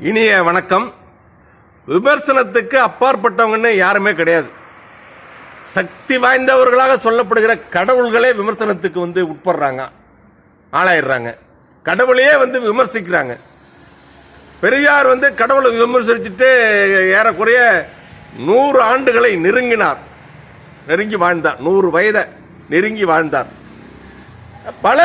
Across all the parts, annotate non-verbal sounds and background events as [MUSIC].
இனிய வணக்கம். விமர்சனத்துக்கு அப்பாற்பட்டவங்கன்னு யாருமே கிடையாது. சக்தி வாய்ந்தவர்களாக சொல்லப்படுகிற கடவுள்களே விமர்சனத்துக்கு வந்து உட்படுறாங்க. ஆளாயிடுறாங்க. கடவுளையே வந்து விமர்சிக்கிறாங்க. பெரியார் வந்து கடவுளை விமர்சிச்சுட்டு ஏறக்குறைய நூறு ஆண்டுகளை நெருங்கினார். நெருங்கி வாழ்ந்தார். நூறு வயதை நெருங்கி வாழ்ந்தார். பல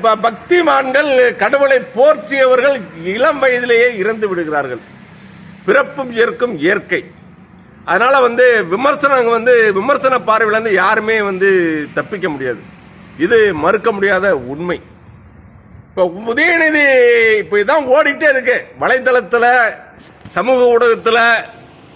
ப- பக்திமான்கள் கடவுளை போற்றியவர்கள் இளம் வயதிலேயே இறந்து விடுகிறார்கள். பிறப்பும் இயற்கும் இயற்கை. அதனால் வந்து விமர்சனம் வந்து விமர்சன பார்வையிலேருந்து யாருமே வந்து தப்பிக்க முடியாது. இது மறுக்க முடியாத உண்மை. இப்போ உதயநிதி இப்போ இதான் ஓடிட்டே இருக்கு. வலைத்தளத்தில் சமூக ஊடகத்தில்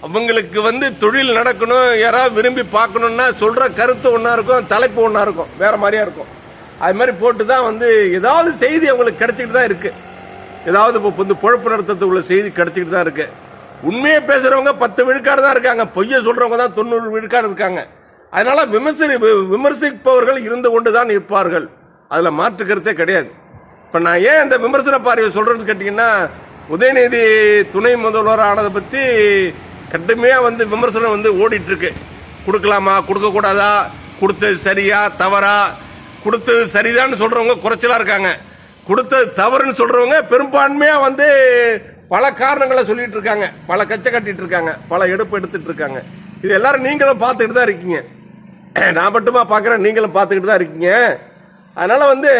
அவங்களுக்கு வந்து தொழில் நடக்கணும் யாராவது விரும்பி பார்க்கணுன்னா சொல்கிற கருத்து ஒன்றா இருக்கும் தலைப்பு ஒன்றா இருக்கும் வேறு மாதிரியா இருக்கும். அது மாதிரி போட்டு தான் வந்து ஏதாவது செய்தி அவங்களுக்கு கிடைச்சிக்கிட்டு தான் இருக்குது ஏதாவது இப்போ வந்து பொழப்பு நடத்துறதுக்கு உள்ள செய்தி கிடைச்சிக்கிட்டு தான் இருக்குது உண்மையை பேசுகிறவங்க பத்து விழுக்காடு தான் இருக்காங்க. பொய்யை சொல்கிறவங்க தான் தொண்ணூறு விழுக்காடு இருக்காங்க. அதனால் விமர்சி விமர்சிப்பவர்கள் இருந்து கொண்டு தான் இருப்பார்கள். அதில் மாற்று கருத்தே கிடையாது. இப்போ நான் ஏன் இந்த விமர்சன பார்வையை சொல்கிறேன்னு கேட்டிங்கன்னா உதயநிதி துணை முதல்வர் ஆனதை பற்றி கடுமையாக வந்து விமர்சனம் வந்து ஓடிட்டுருக்கு கொடுக்கலாமா? கொடுக்கக்கூடாதா? கொடுத்தது சரியா? தவறா? கொடுத்தது சரிதான்னு சொல்றவங்க குறைச்சலா இருக்காங்க. கொடுத்தது தவறுன்னு சொல்றவங்க பெரும்பான்மையா வந்து பல காரணங்களை சொல்லிட்டு இருக்காங்க. பல கச்சை கட்டிட்டு இருக்காங்க. பல எடுப்பு எடுத்துட்டு இருக்காங்க. இது எல்லாரும் நீங்களும் பார்த்துக்கிட்டு தான் இருக்கீங்க. [CLEARS THROAT] நான் மட்டுமா பார்க்குறேன் நீங்களும் பார்த்துக்கிட்டு தான் இருக்கீங்க. அதனால வந்து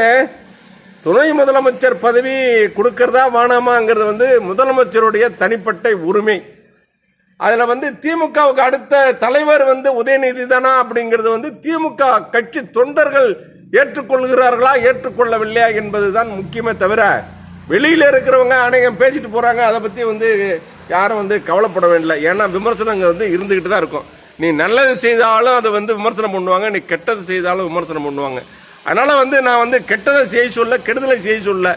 துணை முதலமைச்சர் பதவி கொடுக்கறதா வேணாமாங்கிறது வந்து முதலமைச்சருடைய தனிப்பட்ட உரிமை. அதில் வந்து திமுகவுக்கு அடுத்த தலைவர் வந்து உதயநிதி தானா அப்படிங்கிறது வந்து திமுக கட்சி தொண்டர்கள் ஏற்றுக்கொள்கிறார்களா ஏற்றுக்கொள்ளவில்லையா என்பதுதான் முக்கியமே தவிர வெளியில் இருக்கிறவங்க அநேகம் பேசிட்டு போகிறாங்க அதை பற்றி வந்து யாரும் வந்து கவலைப்பட வேண்டிய ஏன்னா விமர்சனங்கள் வந்து இருந்துக்கிட்டு தான் இருக்கும். நீ நல்லது செய்தாலும் அதை வந்து விமர்சனம் பண்ணுவாங்க நீ கெட்டது செய்தாலும் விமர்சனம் பண்ணுவாங்க. அதனால் வந்து நான் வந்து கெட்டதை செய்ய சொல்ல கெடுதலை செய்ய சொல்ல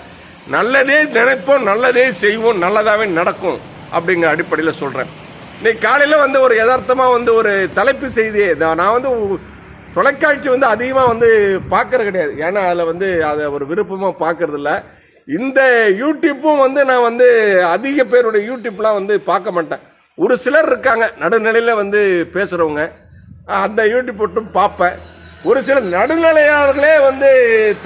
நல்லதே நினைப்போம் நல்லதே செய்வோம் நல்லதாகவே நடக்கும் அப்படிங்கிற அடிப்படையில் சொல்கிறேன் இன்னைக்கு காலையில் வந்து ஒரு யதார்த்தமாக வந்து ஒரு தலைப்பு செய்தி நான் வந்து தொலைக்காட்சி வந்து அதிகமாக வந்து பார்க்கறது கிடையாது. ஏன்னா அதில் வந்து அதை ஒரு விருப்பமாக பார்க்கறதில்ல. இந்த யூடியூப்பும் வந்து நான் வந்து அதிக பேருடைய யூடியூப்லாம் வந்து பார்க்க மாட்டேன். ஒரு சிலர் இருக்காங்க நடுநிலையில் வந்து பேசுகிறவங்க அந்த யூடியூப் மட்டும் பார்ப்பேன். ஒரு சில நடுநிலையாளர்களே வந்து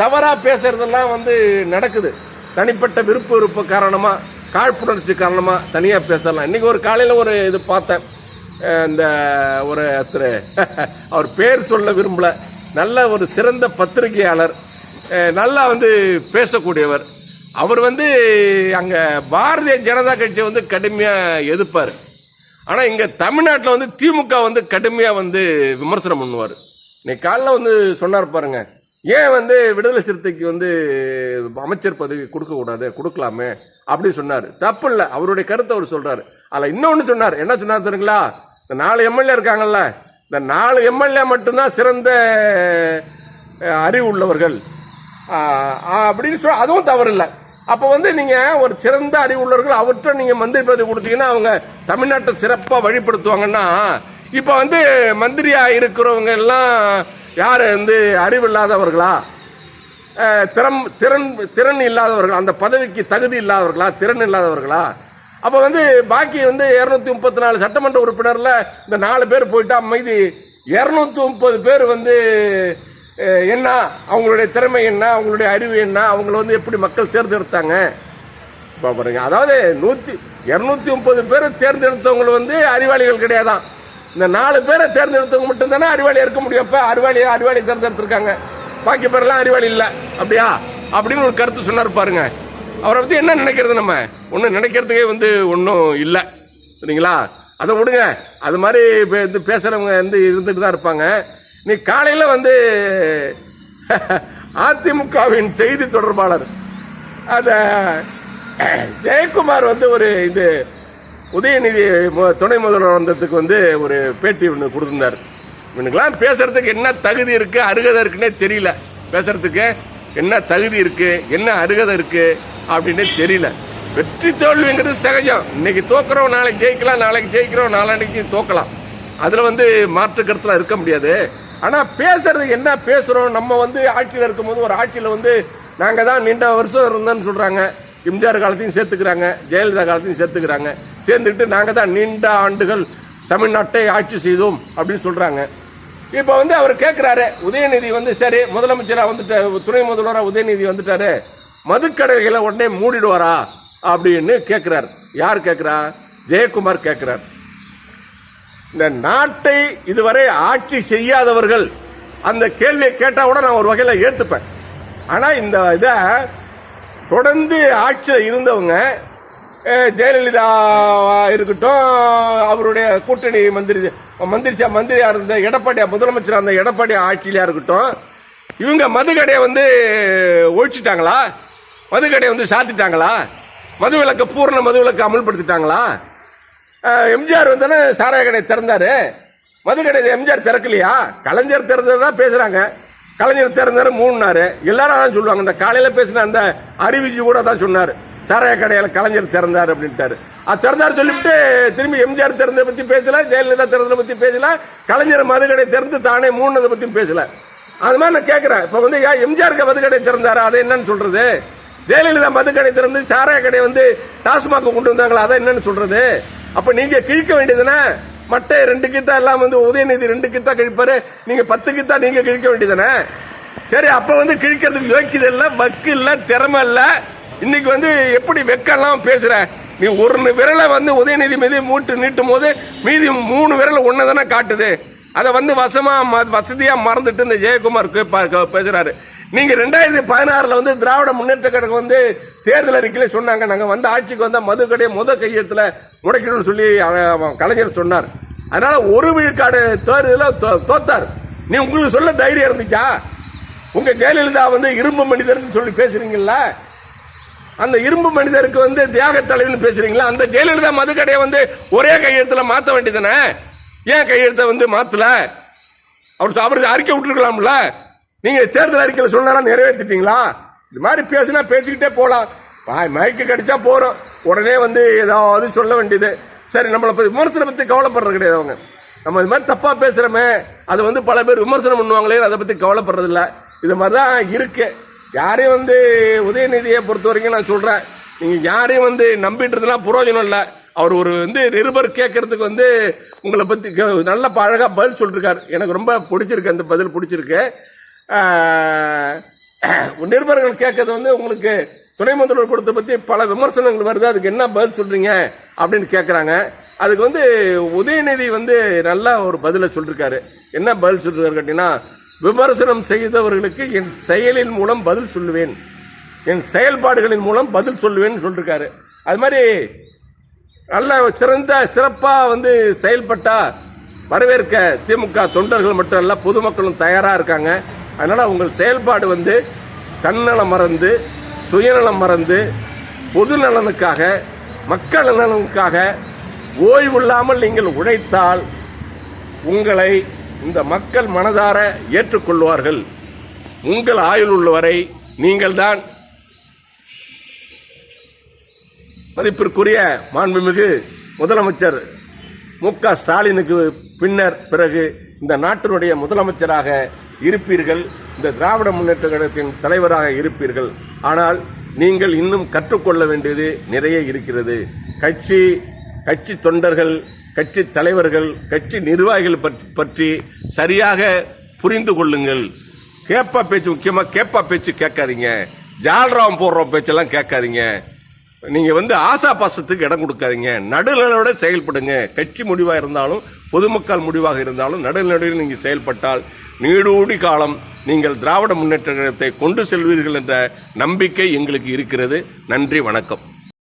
தவறாக பேசுகிறதெல்லாம் வந்து நடக்குது. தனிப்பட்ட விருப்ப விருப்ப காரணமாக காழ்ப்புணர்ச்சி காரணமாக தனியாக பேசலாம். இன்றைக்கி ஒரு காலையில் ஒரு இது பார்த்தேன். இந்த ஒரு திரு [LAUGHS] அவர் பேர் சொல்ல விரும்பல. நல்ல ஒரு சிறந்த பத்திரிகையாளர். நல்லா வந்து பேசக்கூடியவர். அவர் வந்து அங்கே பாரதிய ஜனதா கட்சியை வந்து கடுமையாக எதிர்ப்பார். ஆனால் இங்கே தமிழ்நாட்டில் வந்து திமுக வந்து கடுமையாக வந்து விமர்சனம் பண்ணுவார். இன்னைக்கு காலைல வந்து சொன்னார் பாருங்க ஏன் வந்து விடுதலை சிறுத்தைக்கு வந்து அமைச்சர் பதவி கொடுக்கக்கூடாது கொடுக்கலாமே? அப்படி சொன்னார். தப்பு இல்லை. அவருடைய கருத்தை அவர் சொல்கிறார் அதில் இன்னொன்று சொன்னார். என்ன சொன்னார் தெரியுங்களா? இந்த நாலு எம்எல்ஏ இருக்காங்கல்ல இந்த நாலு எம்எல்ஏ மட்டும்தான் சிறந்த அறிவு உள்ளவர்கள் அப்படின்னு சொல்ல அதுவும் தவறு இல்லை அப்போ வந்து நீங்கள் ஒரு சிறந்த அறிவு உள்ளவர்கள் அவர்கிட்ட நீங்கள் மந்திரி பதவி கொடுத்தீங்கன்னா அவங்க தமிழ்நாட்டை சிறப்பாக வழிபடுத்துவாங்கன்னா இப்போ வந்து மந்திரியாக இருக்கிறவங்க எல்லாம் யார் வந்து அறிவு இல்லாதவர்களா திறம் திறன் திறன் இல்லாதவர்கள்? அந்த பதவிக்கு தகுதி இல்லாதவர்களா? திறன் இல்லாதவர்களா? அப்போ வந்து பாக்கி வந்து இரநூத்தி முப்பத்தி நாலு சட்டமன்ற உறுப்பினரில் இந்த நாலு பேர் போயிட்டா மீதி இரநூத்தி முப்பது பேர் வந்து என்ன அவங்களுடைய திறமை என்ன அவங்களுடைய அறிவு என்ன அவங்கள வந்து எப்படி மக்கள் தேர்ந்தெடுத்தாங்க? இப்போ பாருங்க அதாவது நூற்றி இரநூத்தி முப்பது பேர் தேர்ந்தெடுத்தவங்களை வந்து அறிவாளிகள் கிடையாதான் இந்த நாலு பேரை தேர்ந்தெடுத்தவங்க மட்டும்தானே அறிவாளி இருக்க முடியும். இப்போ அறிவாளி அறிவாளி தேர்ந்தெடுத்திருக்காங்க. பாக்கி பேரெல்லாம் அறிவாளி இல்லை. அப்படியா? அப்படின்னு ஒரு கருத்து சொன்னார் பாருங்கள் அவரை பற்றி என்ன நினைக்கிறது நம்ம? ஒன்றும் நினைக்கிறதுக்கே வந்து ஒன்றும் இல்லை. சரிங்களா? அதை விடுங்க. அது மாதிரி இப்போ வந்து பேசுகிறவங்க வந்து இருந்துட்டு தான் இருப்பாங்க. நீ காலையில் வந்து [LAUGHS] அதிமுகவின் செய்தி தொடர்பாளர் அந்த [CLEARS THROAT] ஜெயக்குமார் வந்து ஒரு இது உதயநிதி துணை முதல்வர் வந்ததுக்கு வந்து ஒரு பேட்டி ஒன்று கொடுத்துருந்தார். இவனுக்கெல்லாம் பேசுறதுக்கு என்ன தகுதி இருக்கு அருகதை இருக்குன்னே தெரியல. பேசுறதுக்கு என்ன தகுதி இருக்கு? என்ன அருகதை இருக்கு? அப்படின்னே தெரியல. வெற்றி தோல்விங்கிறது சகஜம். இன்னைக்கு தோக்குறோம் நாளைக்கு ஜெயிக்கலாம் நாளைக்கு ஜெயிக்கிறோம் நாளான்னைக்கு தோக்கலாம். அதில் வந்து மாற்று கருத்தில் இருக்க முடியாது. ஆனால் பேசுறது என்ன பேசுகிறோம் நம்ம வந்து ஆட்சியில் இருக்கும்போது ஒரு ஆட்சியில் வந்து நாங்கள் தான் நீண்ட வருஷம் இருந்தோம்னு சொல்கிறாங்க எம்ஜிஆர் காலத்தையும் சேர்த்துக்கிறாங்க ஜெயலலிதா காலத்தையும் சேர்த்துக்கிறாங்க. சேர்ந்துக்கிட்டு நாங்கள் தான் நீண்ட ஆண்டுகள் தமிழ்நாட்டை ஆட்சி செய்தோம் அப்படின்னு சொல்கிறாங்க இப்போ வந்து அவர் கேட்குறாரு உதயநிதி வந்து சரி முதலமைச்சராக வந்துட்டு துணை முதல்வராக உதயநிதி வந்துட்டாரு மதுக்கடைகளை உடனே மூடிடுவாரா அப்படின்னு கேட்குறார் யார் கேட்குறா ஜெயக்குமார் கேட்குறார் இந்த நாட்டை இதுவரை ஆட்சி செய்யாதவர்கள் அந்த கேள்வியை கேட்டால் கூட நான் ஒரு வகையில் ஏற்றுப்பேன் ஆனால் இந்த இதை தொடர்ந்து ஆட்சியில் இருந்தவங்க ஜெயலலிதா இருக்கட்டும். அவருடைய கூட்டணி மந்திரி மந்திரிச்சா மந்திரியாக இருந்த எடப்பாடியா முதலமைச்சராக இருந்த எடப்பாடி ஆட்சியிலா இருக்கட்டும். இவங்க மதுக்கடையை வந்து ஒழிச்சிட்டாங்களா? மதுக்கடையை வந்து சாத்திட்டாங்களா? மதுவிலக்கு பூர்ண மது விலக்கு அமல்படுத்திட்டாங்களா? எம்ஜிஆர் வந்தானே சாராய கடை திறந்தார். மது கடை எம்ஜிஆர் திறக்கலையா? கலைஞர் திறந்ததா பேசுகிறாங்க கலைஞர் திறந்தாரு மூணுனாரு எல்லாரும் அதான் சொல்லுவாங்க. இந்த காலையில் பேசின அந்த அறிவிஜி கூட தான் சொன்னார். சாராய கடையில் கலைஞர் திறந்தார் அப்படின்ட்டாரு. அது திறந்தார் சொல்லிவிட்டு திரும்பி எம்ஜிஆர் திறந்ததை பற்றி பேசல ஜெயலலிதா திறந்ததை பற்றி பேசல கலைஞர் மதுக்கடை திறந்து தானே மூணுனதை பத்தி பேசல. அது மாதிரி நான் கேட்குறேன் இப்போ வந்து ஏன் எம்ஜிஆருக்கு மதுக்கடை திறந்தாரு? அதை என்னன்னு சொல்றது? ஜெயலலிதா மதுக்கடை திறந்து சாராய கடை வந்து டாஸ்மாக் கொண்டு வந்தாங்களா? அதை என்னன்னு சொல்றது? அப்போ நீங்கள் கிழிக்க வேண்டியதுன்னா மட்டை ரெண்டு கித்தா எல்லாம் வந்து உதயநிதி ரெண்டு கித்தா கிழிப்பாரு. நீங்க பத்து கித்தா நீங்க கிழிக்க வேண்டியதானே சரி அப்ப வந்து கிழிக்கிறதுக்கு யோக்கியது இல்லை வக்கு இல்லை திறமை இல்லை. இன்னைக்கு வந்து எப்படி வெக்கெல்லாம் பேசுற? நீ ஒரு விரலை வந்து உதயநிதி மீது மூட்டு நீட்டும் போது மீதி மூணு விரல் ஒன்னதானே காட்டுது? அதை வந்து வசமா ம- வசதியா மறந்துட்டு இந்த ஜெயக்குமார் பேசுகிறாரு நீங்கள் பேசுறாரு. நீங்க ரெண்டாயிரத்தி பதினாறுல வந்து திராவிட முன்னேற்ற கழகம் வந்து தேர்தல் அறிக்கையில சொன்னாங்க. நாங்க வந்து ஆட்சிக்கு வந்தா மது கடையை முத கையெழுத்துல முடக்கணும்னு சொல்லி அவன் கலைஞர் சொன்னார். அதனால ஒரு விழுக்காடு தேர்தலில் தோ- தோத்தார். நீ உங்களுக்கு சொல்ல தைரியம் இருந்துச்சா? உங்க ஜெயலலிதா வந்து இரும்பு மனிதர்னு சொல்லி பேசுறீங்கல்ல? அந்த இரும்பு மனிதருக்கு வந்து தியாக தலைன்னு பேசுறீங்களா? அந்த ஜெயலலிதா மதுக்கடையை வந்து ஒரே கையெழுத்துல மாத்த வேண்டியதானே ஏன் கையெழுத்தை வந்து மாத்தல? அவர் அவருக்கு அறிக்கை விட்டுருக்கலாம்ல? நீங்க தேர்தல் அறிக்கையில் சொன்னாரா நிறைவேற்றிட்டீங்களா இது மாதிரி பேசினா பேசிக்கிட்டே போகலாம் வாய் மைக்கு கிடைச்சா போறோம். உடனே வந்து ஏதாவது சொல்ல வேண்டியது. சரி நம்மளை பத்தி விமர்சனம் பத்தி கவலைப்படுறது கிடையாது அவங்க. நம்ம இது மாதிரி தப்பா பேசுறோமே அது வந்து பல பேர் விமர்சனம் பண்ணுவாங்களே அதை பத்தி கவலைப்படுறதில்ல. இது மாதிரி தான் இருக்குது யாரையும் வந்து உதயநிதியை பொறுத்த வரைக்கும் நான் சொல்கிறேன் நீங்கள் யாரையும் வந்து நம்பின்றதுலாம் புரோஜனம் இல்லை. அவர் ஒரு வந்து நிருபர் கேட்கறதுக்கு வந்து உங்களை பற்றி நல்ல பழகாக பதில் சொல்லிருக்காரு. எனக்கு ரொம்ப பிடிச்சிருக்கு அந்த பதில் பிடிச்சிருக்கு. நிருபர்கள் கேட்கறது வந்து உங்களுக்கு துணை முதல்வர் கொடுத்த பற்றி பல விமர்சனங்கள் வருது. அதுக்கு என்ன பதில் சொல்கிறீங்க அப்படின்னு கேட்குறாங்க அதுக்கு வந்து உதயநிதி வந்து நல்லா ஒரு பதிலை சொல்லியிருக்காரு என்ன பதில் சொல்லிருக்காரு கேட்டிங்கன்னா விமர்சனம் செய்தவர்களுக்கு என் செயலின் மூலம் பதில் சொல்லுவேன். என் செயல்பாடுகளின் மூலம் பதில் சொல்லுவேன்னு சொல்லிருக்காரு. அது மாதிரி நல்ல சிறந்த சிறப்பாக வந்து செயல்பட்டா வரவேற்க திமுக தொண்டர்கள் மட்டும் அல்ல பொதுமக்களும் தயாராக இருக்காங்க. அதனால் உங்கள் செயல்பாடு வந்து தன்னலம் மறந்து சுயநலம் மறந்து பொது நலனுக்காக மக்கள் நலனுக்காக ஓய்வில்லாமல் நீங்கள் உழைத்தால் உங்களை இந்த மக்கள் மனதார ஏற்றுக்கொள்வார்கள். உங்கள் ஆயுள் உள்ளவரை நீங்கள்தான். மதிப்பிற்குரிய மாண்புமிகு முதலமைச்சர் மு க ஸ்டாலினுக்கு பின்னர் பிறகு இந்த நாட்டினுடைய முதலமைச்சராக இருப்பீர்கள். இந்த திராவிட முன்னேற்ற கழகத்தின் தலைவராக இருப்பீர்கள். ஆனால் நீங்கள் இன்னும் கற்றுக்கொள்ள வேண்டியது நிறைய இருக்கிறது. கட்சி கட்சி தொண்டர்கள் கட்சி தலைவர்கள் கட்சி நிர்வாகிகள் பற்றி- பற்றி சரியாக புரிந்து கொள்ளுங்கள். கேப்பா பேச்சு முக்கியமாக கேப்பா பேச்சு கேட்காதீங்க. ஜால்ராம் போடுற பேச்செல்லாம் கேட்காதீங்க. நீங்கள் வந்து ஆசா பாசத்துக்கு இடம் கொடுக்காதீங்க. நடுநிலையோட செயல்படுங்க. கட்சி முடிவாக இருந்தாலும் பொதுமக்கள் முடிவாக இருந்தாலும் நடுநிலையில் நீங்கள் செயல்பட்டால் நீடூடி காலம் நீங்கள் திராவிட முன்னேற்ற கழகத்தை கொண்டு செல்வீர்கள் என்ற நம்பிக்கை எங்களுக்கு இருக்கிறது. நன்றி வணக்கம்.